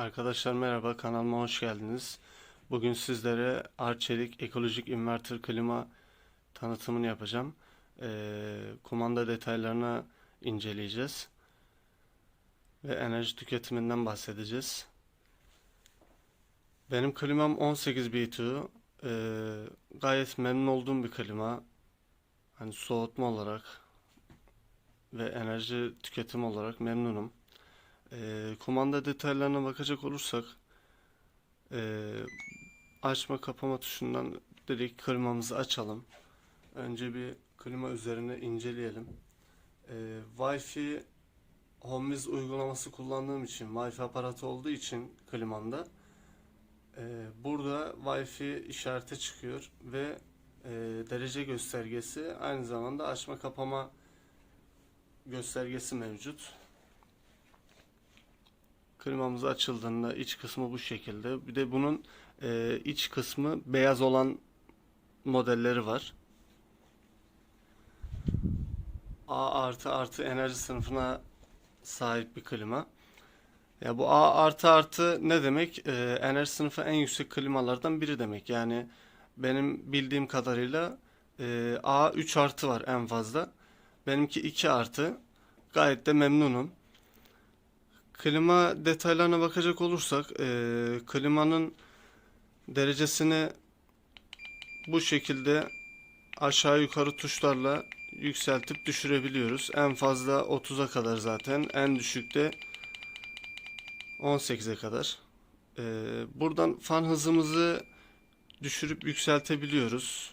Arkadaşlar merhaba kanalıma hoş geldiniz. Bugün sizlere Arçelik ekolojik inverter klima tanıtımını yapacağım. Ee, kumanda detaylarını inceleyeceğiz. Ve enerji tüketiminden bahsedeceğiz. Benim klimam 18 BTU. Ee, gayet memnun olduğum bir klima. Hani soğutma olarak ve enerji tüketimi olarak memnunum. Ee, kumanda detaylarına bakacak olursak ee, açma kapama tuşundan direkt klimamızı açalım. Önce bir klima üzerine inceleyelim. Ee, Wi-Fi HomeWiz uygulaması kullandığım için Wi-Fi aparatı olduğu için klimamda ee, burada Wi-Fi işareti çıkıyor ve ee, derece göstergesi aynı zamanda açma kapama göstergesi mevcut. Klimamız açıldığında iç kısmı bu şekilde. Bir de bunun e, iç kısmı beyaz olan modelleri var. A artı artı enerji sınıfına sahip bir klima. Ya bu A artı artı ne demek? E, enerji sınıfı en yüksek klimalardan biri demek. Yani benim bildiğim kadarıyla e, A 3 artı var en fazla. Benimki 2 artı. Gayet de memnunum. Klima detaylarına bakacak olursak, eee, klimanın derecesini bu şekilde aşağı yukarı tuşlarla yükseltip düşürebiliyoruz. En fazla 30'a kadar zaten, en düşükte 18'e kadar. Eee, buradan fan hızımızı düşürüp yükseltebiliyoruz.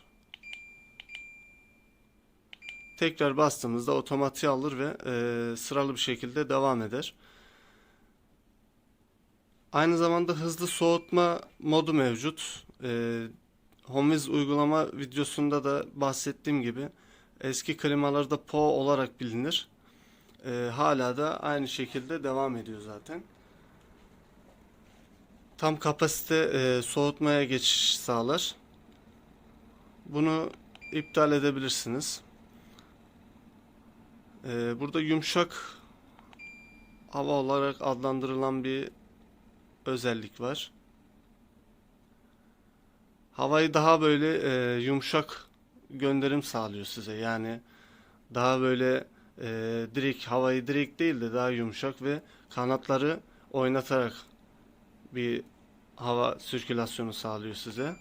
Tekrar bastığımızda otomatiğe alır ve eee, sıralı bir şekilde devam eder. Aynı zamanda hızlı soğutma modu mevcut. Ee, HomeWiz uygulama videosunda da bahsettiğim gibi eski klimalarda PO olarak bilinir. Ee, hala da aynı şekilde devam ediyor zaten. Tam kapasite e, soğutmaya geçiş sağlar. Bunu iptal edebilirsiniz. Ee, burada yumuşak hava olarak adlandırılan bir özellik var. Havayı daha böyle e, yumuşak gönderim sağlıyor size. Yani daha böyle e, direkt havayı direkt değil de daha yumuşak ve kanatları oynatarak bir hava sirkülasyonu sağlıyor size.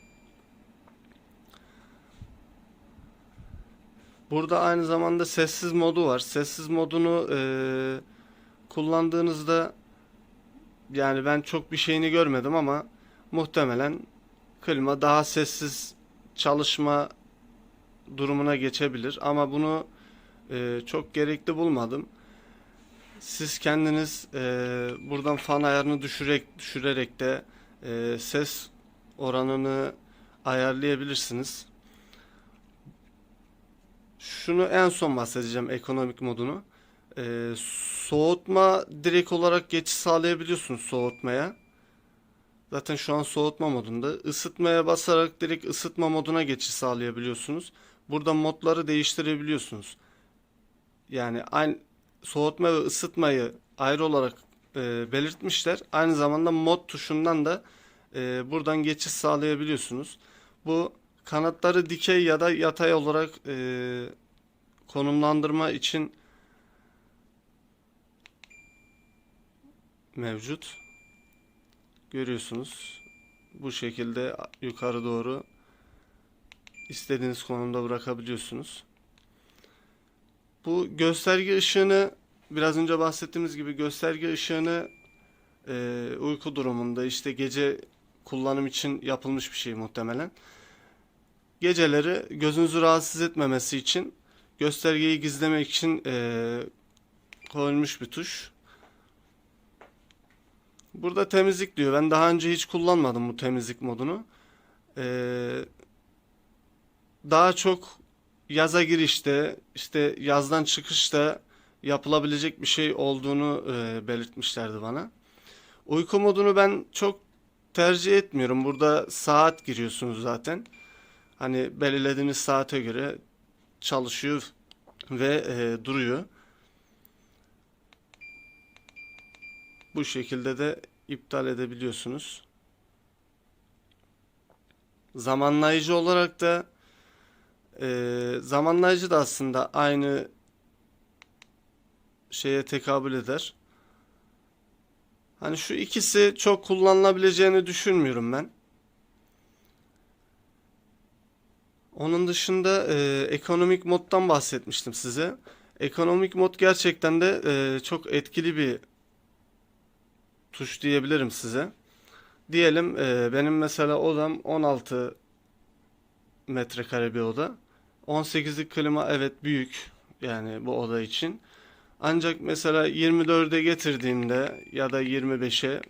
Burada aynı zamanda sessiz modu var. Sessiz modunu e, kullandığınızda yani ben çok bir şeyini görmedim ama muhtemelen klima daha sessiz çalışma durumuna geçebilir. Ama bunu e, çok gerekli bulmadım. Siz kendiniz e, buradan fan ayarını düşürerek, düşürerek de e, ses oranını ayarlayabilirsiniz. Şunu en son bahsedeceğim ekonomik modunu. Ee, soğutma direkt olarak geçiş sağlayabiliyorsunuz soğutmaya. Zaten şu an soğutma modunda. Isıtmaya basarak direkt ısıtma moduna geçiş sağlayabiliyorsunuz. Burada modları değiştirebiliyorsunuz. Yani aynı soğutma ve ısıtmayı ayrı olarak e, belirtmişler. Aynı zamanda mod tuşundan da e, buradan geçiş sağlayabiliyorsunuz. Bu kanatları dikey ya da yatay olarak e, konumlandırma için mevcut. Görüyorsunuz. Bu şekilde yukarı doğru istediğiniz konumda bırakabiliyorsunuz. Bu gösterge ışığını biraz önce bahsettiğimiz gibi gösterge ışığını e, uyku durumunda işte gece kullanım için yapılmış bir şey muhtemelen. Geceleri gözünüzü rahatsız etmemesi için göstergeyi gizlemek için e, koyulmuş bir tuş. Burada temizlik diyor. Ben daha önce hiç kullanmadım bu temizlik modunu. Ee, daha çok yaza girişte, işte yazdan çıkışta yapılabilecek bir şey olduğunu e, belirtmişlerdi bana. Uyku modunu ben çok tercih etmiyorum. Burada saat giriyorsunuz zaten. Hani belirlediğiniz saate göre çalışıyor ve e, duruyor. Bu şekilde de iptal edebiliyorsunuz. Zamanlayıcı olarak da e, zamanlayıcı da aslında aynı şeye tekabül eder. Hani şu ikisi çok kullanılabileceğini düşünmüyorum ben. Onun dışında e, ekonomik moddan bahsetmiştim size. Ekonomik mod gerçekten de e, çok etkili bir tuş diyebilirim size. Diyelim e, benim mesela odam 16 metrekare bir oda. 18'lik klima evet büyük yani bu oda için. Ancak mesela 24'e getirdiğimde ya da 25'e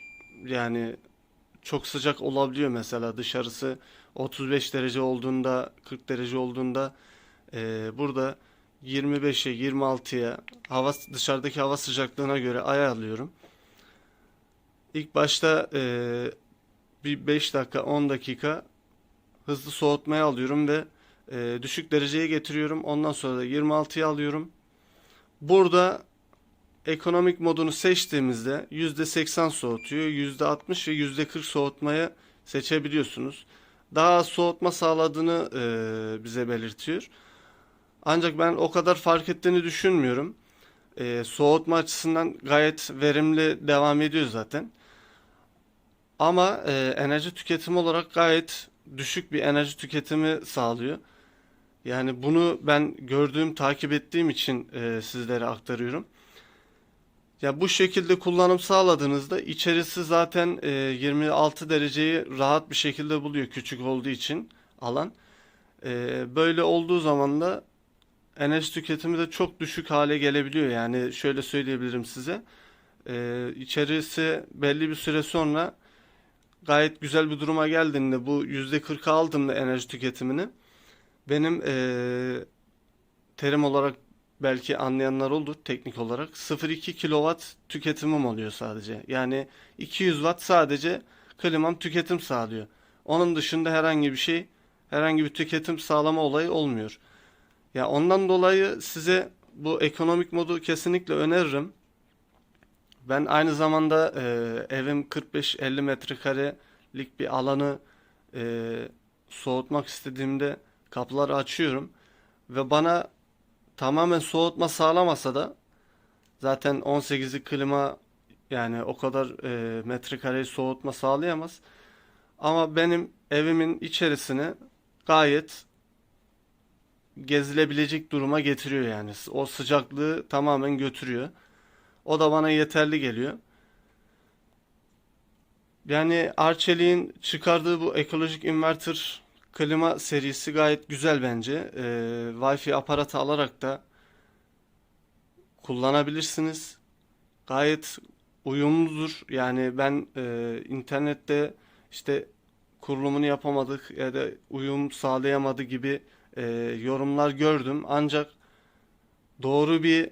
yani çok sıcak olabiliyor mesela dışarısı 35 derece olduğunda 40 derece olduğunda e, burada 25'e 26'ya hava dışarıdaki hava sıcaklığına göre ayarlıyorum. İlk başta e, bir 5 dakika 10 dakika hızlı soğutmaya alıyorum ve e, düşük dereceye getiriyorum. Ondan sonra da 26'ya alıyorum. Burada ekonomik modunu seçtiğimizde %80 soğutuyor, %60 ve %40 soğutmayı seçebiliyorsunuz. Daha az soğutma sağladığını e, bize belirtiyor. Ancak ben o kadar fark ettiğini düşünmüyorum. E, soğutma açısından gayet verimli devam ediyor zaten. Ama e, enerji tüketimi olarak gayet düşük bir enerji tüketimi sağlıyor. Yani bunu ben gördüğüm, takip ettiğim için e, sizlere aktarıyorum. Ya bu şekilde kullanım sağladığınızda içerisi zaten e, 26 dereceyi rahat bir şekilde buluyor küçük olduğu için alan. E, böyle olduğu zaman da enerji tüketimi de çok düşük hale gelebiliyor. Yani şöyle söyleyebilirim size. E, içerisi belli bir süre sonra gayet güzel bir duruma geldiğinde bu %40'a aldığımda enerji tüketimini benim e, terim olarak belki anlayanlar olur teknik olarak 0.2 kW tüketimim oluyor sadece. Yani 200 watt sadece klimam tüketim sağlıyor. Onun dışında herhangi bir şey herhangi bir tüketim sağlama olayı olmuyor. Ya ondan dolayı size bu ekonomik modu kesinlikle öneririm. Ben aynı zamanda e, evim 45-50 metrekarelik bir alanı e, soğutmak istediğimde kapıları açıyorum ve bana tamamen soğutma sağlamasa da zaten 18'lik klima yani o kadar e, metrekareyi soğutma sağlayamaz. Ama benim evimin içerisini gayet gezilebilecek duruma getiriyor yani. O sıcaklığı tamamen götürüyor. O da bana yeterli geliyor. Yani Arçelik'in çıkardığı bu ekolojik inverter klima serisi gayet güzel bence. Ee, Wi-Fi aparatı alarak da kullanabilirsiniz. Gayet uyumludur. Yani ben e, internette işte kurulumunu yapamadık ya da uyum sağlayamadı gibi e, yorumlar gördüm. Ancak doğru bir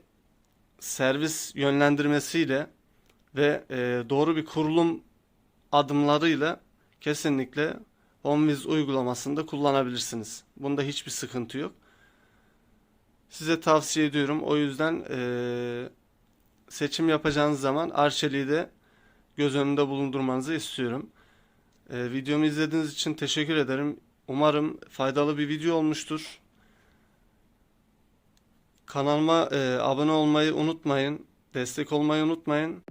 servis yönlendirmesiyle ve e, doğru bir kurulum adımlarıyla kesinlikle HomeWiz uygulamasında kullanabilirsiniz. Bunda hiçbir sıkıntı yok. Size tavsiye ediyorum. O yüzden e, seçim yapacağınız zaman Arçelik'i de göz önünde bulundurmanızı istiyorum. E, videomu izlediğiniz için teşekkür ederim. Umarım faydalı bir video olmuştur. Kanalıma e, abone olmayı unutmayın. Destek olmayı unutmayın.